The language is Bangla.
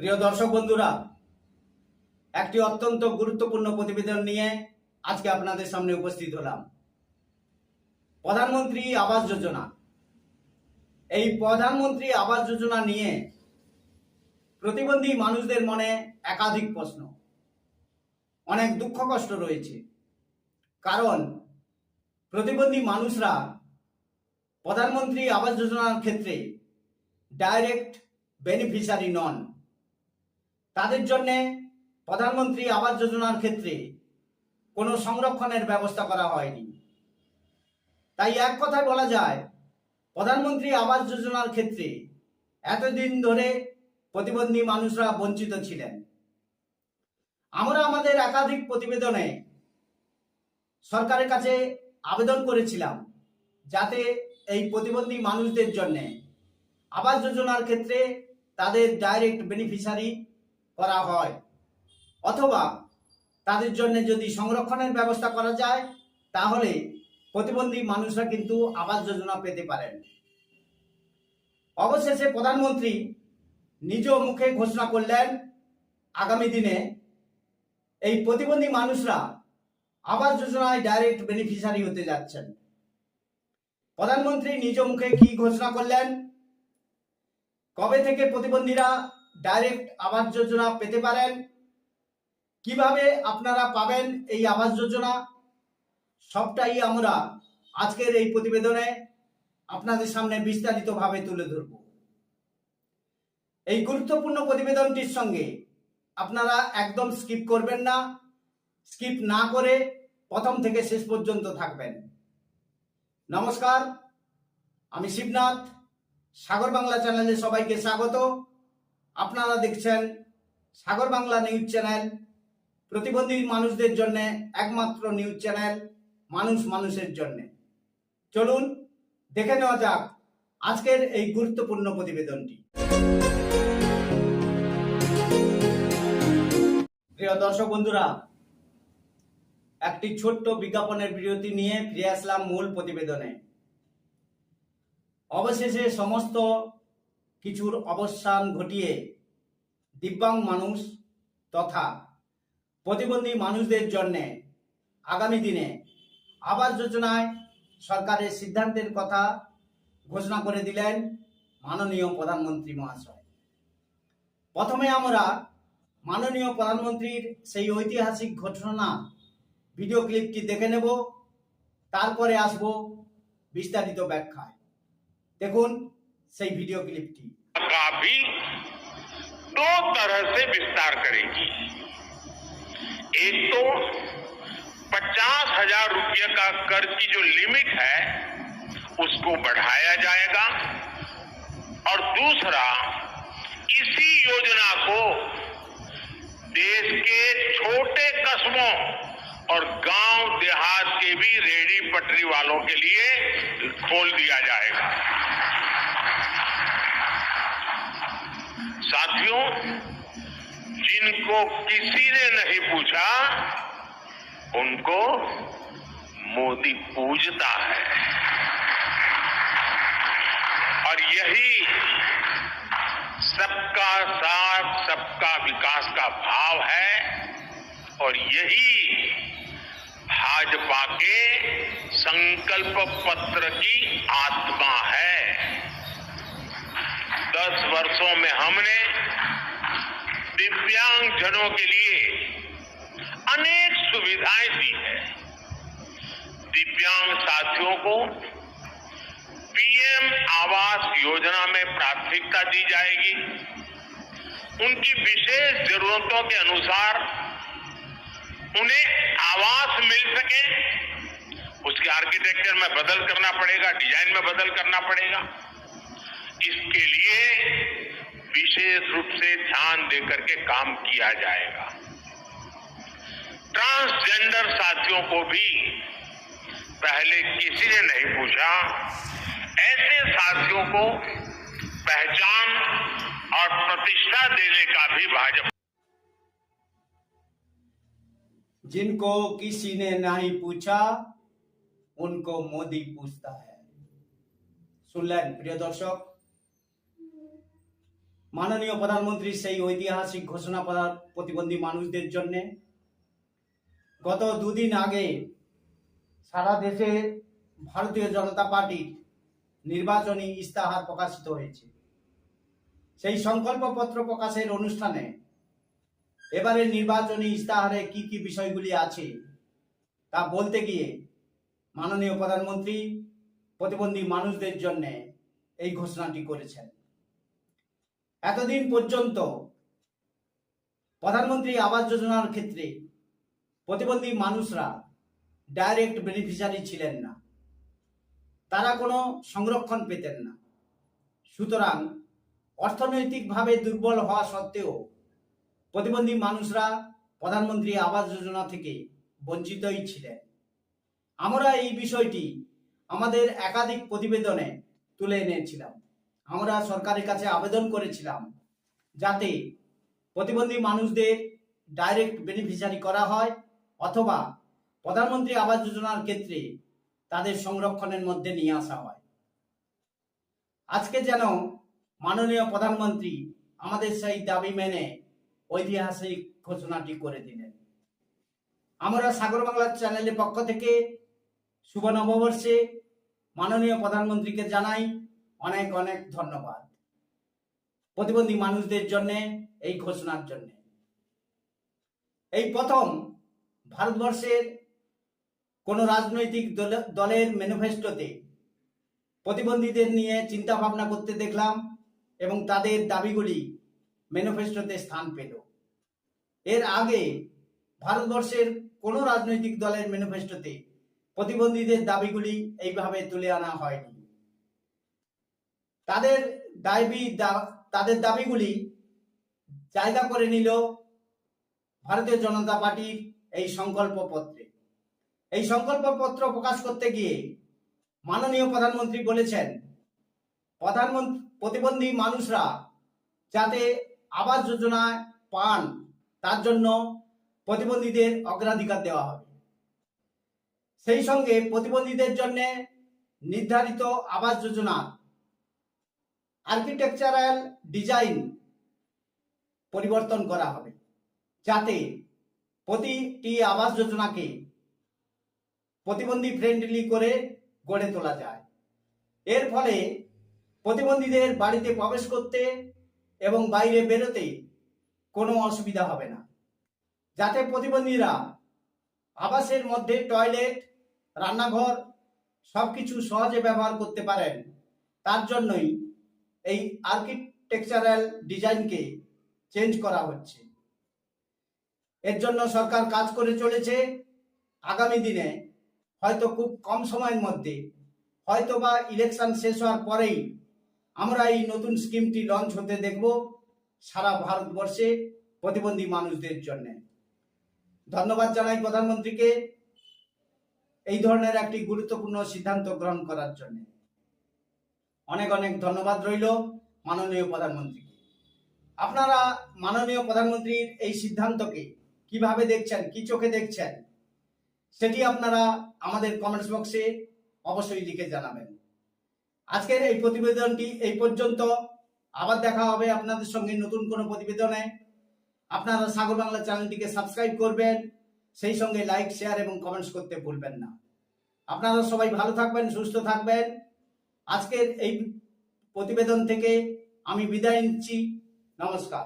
প্রিয় দর্শক বন্ধুরা, একটি অত্যন্ত গুরুত্বপূর্ণ প্রতিবেদন নিয়ে আজকে আপনাদের সামনে উপস্থিত হলাম। প্রধানমন্ত্রী আবাস যোজনা। এই প্রধানমন্ত্রী আবাস যোজনা নিয়ে প্রতিবন্ধী মানুষদের মনে একাধিক প্রশ্ন। অনেক দুঃখ কষ্ট রয়েছে। কারণ প্রতিবন্ধী মানুষরা প্রধানমন্ত্রী আবাস যোজনার ক্ষেত্রে ডাইরেক্ট বেনিফিশিয়ারি নন। তাদের জন্যে প্রধানমন্ত্রী আবাস যোজনার ক্ষেত্রে কোনো সংরক্ষণের ব্যবস্থা করা হয়নি। তাই এক কথায় বলা যায়, প্রধানমন্ত্রী আবাস যোজনার ক্ষেত্রে এতদিন ধরে প্রতিবন্ধী মানুষরা বঞ্চিত ছিলেন। আমরা আমাদের একাধিক প্রতিবেদনে সরকারের কাছে আবেদন করেছিলাম যাতে এই প্রতিবন্ধী মানুষদের জন্যে আবাস যোজনার ক্ষেত্রে তাদের ডাইরেক্ট বেনিফিশিয়ারি করা হয়। অথবা তাদের জন্য যদি সংরক্ষণের ব্যবস্থা করা যায়, তাহলে প্রতিবন্ধী মানুষরা কিন্তু আবাস যোজনা পেতে পারেন। অবশেষে প্রধানমন্ত্রী নিজ মুখে ঘোষণা করলেন, আগামী দিনে এই প্রতিবন্ধী মানুষরা আবাস যোজনায় ডাইরেক্ট বেনিফিশিয়ারি হতে যাচ্ছেন। প্রধানমন্ত্রী নিজ মুখে কি ঘোষণা করলেন? কবে থেকে প্রতিবন্ধীরা ডাইরেক্ট আবাস যোজনা পেতে পারেন। কীভাবে আপনারা পাবেন এই আবাস যোজনা? সবটাই আমরা আজকের এই প্রতিবেদনে আপনাদের সামনে বিস্তারিতভাবে তুলে ধরব। এই গুরুত্বপূর্ণ প্রতিবেদনটির সঙ্গে আপনারা একদম স্কিপ করবেন না। স্কিপ না করে প্রথম থেকে শেষ পর্যন্ত থাকবেন। নমস্কার, আমি শিবনাথ, সাগর বাংলা চ্যানেলে সবাইকে স্বাগত। আপনারা দেখছেন সাগর বাংলা নিউজ চ্যানেল। প্রতিবন্ধী মানুষদের জন্য একমাত্র নিউজ চ্যানেল, মানুষ মানুষের জন্য। চলুন দেখে নেওয়া যাক আজকের এই গুরুত্বপূর্ণ প্রতিবেদনটি। প্রিয় দর্শক বন্ধুরা, একটি ছোট্ট বিজ্ঞাপনের বিরতি নিয়ে ফিরে আসলাম মূল প্রতিবেদনে। অবশেষে সমস্ত কিছুর অবসান ঘটিয়ে দিব্যাং মানুষ তথা প্রতিবন্ধী মানুষদের জন্য আগামী দিনে আবাস যোজনায় সরকারের সিদ্ধান্তের কথা ঘোষণা করে দিলেন মাননীয় প্রধানমন্ত্রী মহাশয়। প্রথমে আমরা মাননীয় প্রধানমন্ত্রীর সেই ঐতিহাসিক ঘটনা ভিডিও ক্লিপটি দেখে নেব, তারপরে আসব বিস্তারিত ব্যাখ্যায়। দেখুন সেই ভিডিও ক্লিপটি का भी दो तरह से विस्तार करेगी एक तो पचास हजार रुपये का कर्ज की जो लिमिट है उसको बढ़ाया जाएगा और दूसरा इसी योजना को देश के छोटे कस्बों और गांव देहात के भी रेडी पटरी वालों के लिए खोल दिया जाएगा साथियों, जिनको किसी ने नहीं पूछा, उनको मोदी पूजता है। और यही सबका साथ, सबका विकास का भाव है, और यही भाजपा के संकल्प पत्र की आत्मा है। वर्षों में हमने दिव्यांग जनों के लिए अनेक सुविधाएँ दी है। दिव्यांग साथियों को पीएम आवास योजना में प्राथमिकता दी जाएगी। उनकी विशेष जरूरतों के अनुसार उन्हें आवास मिल सके। उसके आर्किटेक्चर में बदल करना पड़ेगा, डिज़ाइन में बदल करना पड़ेगा। इसके लिए विशेष रूप से ध्यान देकर के काम किया जाएगा ट्रांसजेंडर साथियों को भी पहले किसी ने नहीं पूछा ऐसे साथियों को पहचान और प्रतिष्ठा देने का भी भाजपा जिनको किसी ने नहीं पूछा उनको मोदी पूछता है শুনলেন প্রিয় দর্শক মাননীয় প্রধানমন্ত্রীর সেই ঐতিহাসিক ঘোষণা করার প্রতিবন্ধী মানুষদের জন্য গত দুদিন আগে সারা দেশে ভারতীয় জনতা পার্টির নির্বাচনী ইস্তাহার প্রকাশিত হয়েছে। সেই সংকল্পপত্র প্রকাশের অনুষ্ঠানে এবারের নির্বাচনী ইস্তাহারে কি কি বিষয়গুলি আছে তা বলতে গিয়ে মাননীয় প্রধানমন্ত্রী প্রতিবন্ধী মানুষদের জন্য এই ঘোষণাটি করেছেন। এতদিন পর্যন্ত প্রধানমন্ত্রী আবাস যোজনার ক্ষেত্রে প্রতিবন্ধী মানুষরা ডাইরেক্ট বেনিফিশিয়ারি ছিলেন না। তারা কোনো সংরক্ষণ পেতেন না। সুতরাং অর্থনৈতিকভাবে দুর্বল হওয়া সত্ত্বেও প্রতিবন্ধী মানুষরা প্রধানমন্ত্রী আবাস যোজনা থেকে বঞ্চিতই ছিলেন। আমরা এই বিষয়টি আমাদের একাধিক প্রতিবেদনে তুলে এনেছিলাম। আমরা সরকারের কাছে আবেদন করেছিলাম যাতে প্রতিবন্ধী মানুষদের ডাইরেক্ট বেনিফিশিয়ারি করা হয় অথবা প্রধানমন্ত্রী আবাস যোজনার ক্ষেত্রে তাদের সংরক্ষণের মধ্যে নিয়ে আসা হয়। আজকে যেন মাননীয় প্রধানমন্ত্রী আমাদের সেই দাবি মেনে ঐতিহাসিক ঘোষণাটি করে দিলেন। আমরা সাগর বাংলা চ্যানেলের পক্ষ থেকে শুভ নববর্ষে মাননীয় প্রধানমন্ত্রীকে জানাই অনেক অনেক ধন্যবাদ। প্রতিবন্ধী মানুষদের জন্য, এই ঘোষণার জন্য। এই প্রথম ভারতবর্ষের কোন রাজনৈতিক দল- দলের ম্যানিফেস্টোতে প্রতিবন্ধীদের নিয়ে চিন্তা ভাবনা করতে দেখলাম এবং তাদের দাবিগুলি ম্যানিফেস্টোতে স্থান পেল। এর আগে ভারতবর্ষের কোন রাজনৈতিক দলের ম্যানিফেস্টোতে প্রতিবন্ধীদের দাবিগুলি এইভাবে তুলে আনা হয়নি। তাদের দাবি তাদের দাবিগুলি জায়গা করে নিল ভারতীয় জনতা পার্টির এই সংকল্প পত্রে। এই সংকল্প পত্র প্রকাশ করতে গিয়ে মাননীয় প্রধানমন্ত্রী বলেছেন প্রধানমন্ত্রী প্রতিবন্ধী মানুষরা যাতে আবাস যোজনায় পান, তার জন্য প্রতিবন্ধীদের অগ্রাধিকার দেওয়া হবে। সেই সঙ্গে প্রতিবন্ধীদের জন্য নির্ধারিত আবাস যোজনা আর্কিটেকচারাল ডিজাইন পরিবর্তন করা হবে, যাতে প্রতিটি আবাস যোজনাকে প্রতিবন্ধী ফ্রেন্ডলি করে গড়ে তোলা যায়। এর ফলে প্রতিবন্ধীদের বাড়িতে প্রবেশ করতে এবং বাইরে বেরোতে কোনো অসুবিধা হবে না। যাতে প্রতিবন্ধীরা আবাসের মধ্যে টয়লেট, রান্নাঘর সবকিছু সহজে ব্যবহার করতে পারেন, তার জন্যই এই আর্কিটেকচারাল ডিজাইনকে চেঞ্জ করা হচ্ছে। এর জন্য সরকার কাজ করে চলেছে। আগামী দিনে হয়তো খুব কম সময়ের মধ্যে হয়তো বা ইলেকশন শেষ হওয়ার পরেই আমরা এই নতুন স্কিমটি লঞ্চ হতে দেখব সারা ভারতবর্ষে প্রতিবন্ধী মানুষদের জন্য। ধন্যবাদ জানাই প্রধানমন্ত্রীকে এই ধরনের একটি গুরুত্বপূর্ণ সিদ্ধান্ত গ্রহণ করার জন্য। অনেক অনেক ধন্যবাদ রইল মাননীয় প্রধানমন্ত্রীকে। আপনারা মাননীয় প্রধানমন্ত্রীর এই সিদ্ধান্তকে কীভাবে দেখছেন, কি চোখে দেখছেন, সেটি আপনারা আমাদের কমেন্টস বক্সে অবশ্যই লিখে জানাবেন। আজকের এই প্রতিবেদনটি এই পর্যন্ত। আবার দেখা হবে আপনাদের সঙ্গে নতুন কোনো প্রতিবেদনে। আপনারা সাগর বাংলা চ্যানেলটিকে সাবস্ক্রাইব করবেন, সেই সঙ্গে লাইক শেয়ার এবং কমেন্টস করতে ভুলবেন না। আপনারা সবাই ভালো থাকবেন, সুস্থ থাকবেন। আজকের এই প্রতিবেদন থেকে আমি বিদায় নিচ্ছি। নমস্কার।